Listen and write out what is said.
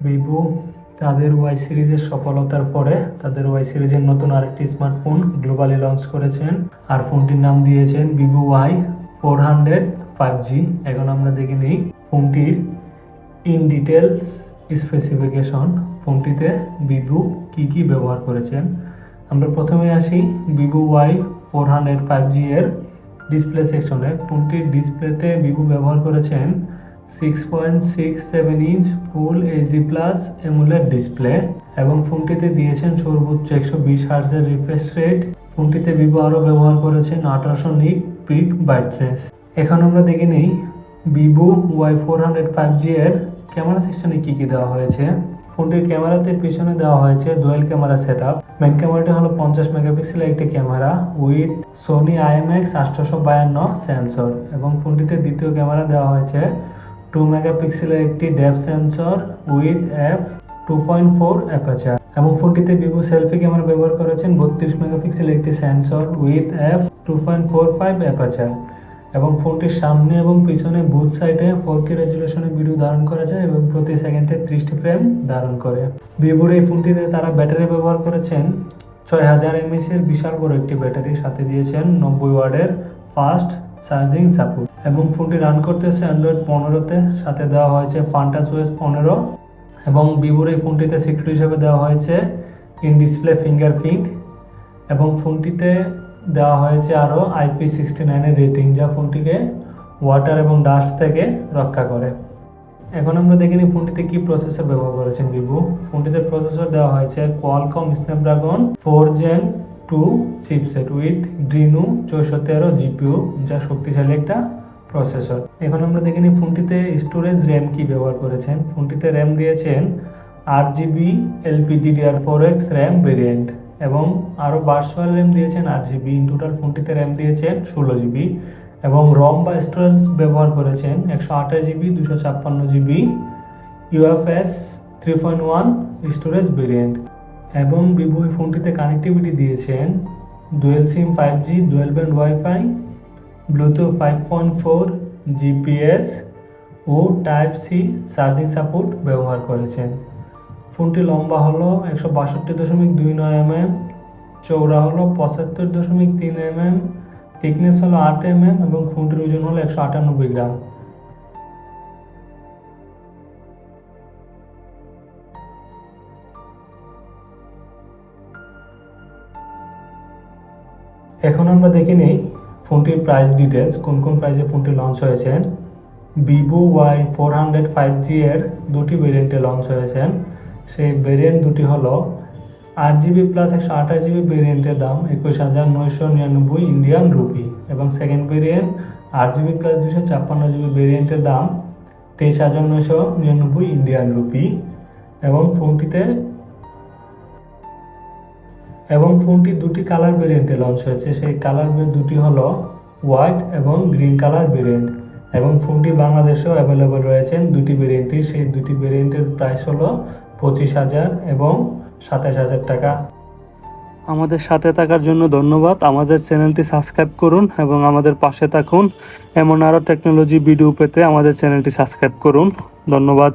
Vivo, তাদের Y সিরিজের সফলতার পরে তাদের ওয়াই সিরিজের নতুন আরেকটি স্মার্টফোন গ্লোবালি লঞ্চ করেছেন আর ফোনটির নাম দিয়েছেন Vivo Y four hundred five G এখন আমরা দেখে নিই ফোনটির ইন ডিটেলস স্পেসিফিকেশন ফোনটিতে ভিভো কী কী ব্যবহার করেছেন? আমরা প্রথমে আসি Vivo Y four hundred five G এর ডিসপ্লে সেকশনে ফোনটির ডিসপ্লেতে ভিভো ব্যবহার করেছেন six point six seven inch full HD plus AMOLED display এবং ফোনটিতে দিয়েছেন সর্বোচ্চ একশো বিশ হার্জের রিফ্রেশ রেট ফোনটিতে ভিভো আরও ব্যবহার করেছেন আঠারোশো নিক পিক ব্রাইটনেস এখন আমরা দেখে নিই Vivo Y four hundred five G এর ক্যামেরা সেকশনে কী কী দেওয়া হয়েছে। ফোনটির ক্যামেরাতে পিছনে দেওয়া হয়েছে dual camera set up main ক্যামেরাটি হলো পঞ্চাশ মেগাপিক্সেলের একটি ক্যামেরা উইথ সোনি আইএমএক্স আটশোশো বায়ান্ন সেন্সর এবং ফোনটিতে দ্বিতীয় ক্যামেরা দেওয়া হয়েছে টু মেগাপিক্সেলের একটি depth sensor with F two point four aperture এবং ফোনটিতে ভিভো সেলফি ক্যামেরা ব্যবহার করেছেন। বত্রিশ মেগাপিক্সেলের একটি sensor with F two point four five aperture এবং ফোনটির সামনে এবং পিছনে বুথ সাইডে ফোর কে রেজুলেশনে ভিডিও ধারণ করা যায় এবং প্রতি সেকেন্ডে ত্রিশটি ফ্রেম ধারণ করে। ভিভোর এই ফোনটিতে তারা ব্যাটারি ব্যবহার করেছেন। ছয় হাজার এমএস এর বিশাল বড় একটি ব্যাটারি সাথে দিয়েছেন নব্বই ওয়ার্ডের ফাস্ট চার্জিং সাপোর্ট এবং ফোনটি রান করতেছে অ্যান্ড্রয়েড পনেরোতে, সাথে দেওয়া হয়েছে ফান্টাস ওয়েস পনেরো, এবং ভিভোর এই ফোনটিতে সিকিউরিটি হিসেবে দেওয়া হয়েছে ইন ডিসপ্লে ফিঙ্গারপ্রিন্ট এবং ফোনটিতে দেওয়া হয়েছে আরও আইপি সিক্সটি নাইনের রেটিং যা ফোনটিকে ওয়াটার এবং ডাস্ট থেকে রক্ষা করে। এখন আমরা দেখিনি ফোনটিতে কি প্রসেসর ব্যবহার করেছেন ভিভো ফোনটিতে প্রসেসর দেওয়া হয়েছে Qualcomm Snapdragon four Gen two chipset with Adreno চৌষট্টি তেরো জিপিও যা শক্তিশালী একটা প্রসেসর এখন আমরা দেখে নিই ফোনটিতে স্টোরেজ র্যাম কি ব্যবহার করেছেন। ফোনটিতে র্যাম দিয়েছেন আট GB LPDDR four X RAM variant এবং আরও ভার্চুয়াল র্যাম দিয়েছেন আট জিবি ইন টোটাল ফোনটিতে র্যাম দিয়েছেন ষোলো জিবি এবং রম বা স্টোরেজ ব্যবহার করেছেন একশো আঠাশ জিবি দুশো ছাপ্পান্ন GB UFS three point one storage variant এবং ভিভো এই ফোনটিতে কানেক্টিভিটি দিয়েছেন। Dual SIM five G dual band wifi Bluetooth five point four GPS ও টাইপ সি চার্জিং সাপোর্ট ব্যবহার করেছেন। ফোনটি লম্বা হলো একশো বাষট্টি দশমিক দুই নয় এমএম চৌড়া হলো পঁচাত্তর দশমিক তিন এমএম থিকনেস হলো আট এমএম এবং ফোনটির ওজন হলো একশো আটানব্বই গ্রাম। এখন আমরা দেখে নেই ফোনটির প্রাইস ডিটেলস কোন কোন প্রাইসে ফোনটি লঞ্চ হয়েছে। Vivo Y four hundred five G এর দুটি ভেরিয়েন্টে লঞ্চ হয়েছেন সেই ভেরিয়েন্ট দুটি হলো আট জিবি প্লাস একশো আঠাশ জিবি ভেরিয়েন্টের দাম একুশ হাজার নয়শো নিরানব্বই ইন্ডিয়ান রুপি এবং সেকেন্ড ভেরিয়েন্ট আট জিবি প্লাস দুশো ছাপ্পান্ন জিবি ভেরিয়েন্টের দাম তেইশ হাজার নয়শো নিরানব্বই ইন্ডিয়ান রুপি এবং ফোনটিতে এবং ফোনটি দুটি কালার ভেরিয়েন্টে লঞ্চ হয়েছে। সেই কালার দুটি হলো হোয়াইট এবং গ্রিন কালার ভেরিয়েন্ট এবং ফোনটি বাংলাদেশেও অ্যাভেলেবল রয়েছেন দুটি ভেরিয়েন্টই সেই দুটি ভেরিয়েন্টের প্রাইস হলো পঁচিশ হাজার এবং সাতাশ হাজার টাকা। আমাদের সাথে থাকার জন্য ধন্যবাদ। আমাদের চ্যানেলটি সাবস্ক্রাইব করুন এবং আমাদের পাশে থাকুন। এমন আরও টেকনোলজি ভিডিও পেতে আমাদের চ্যানেলটি সাবস্ক্রাইব করুন। ধন্যবাদ।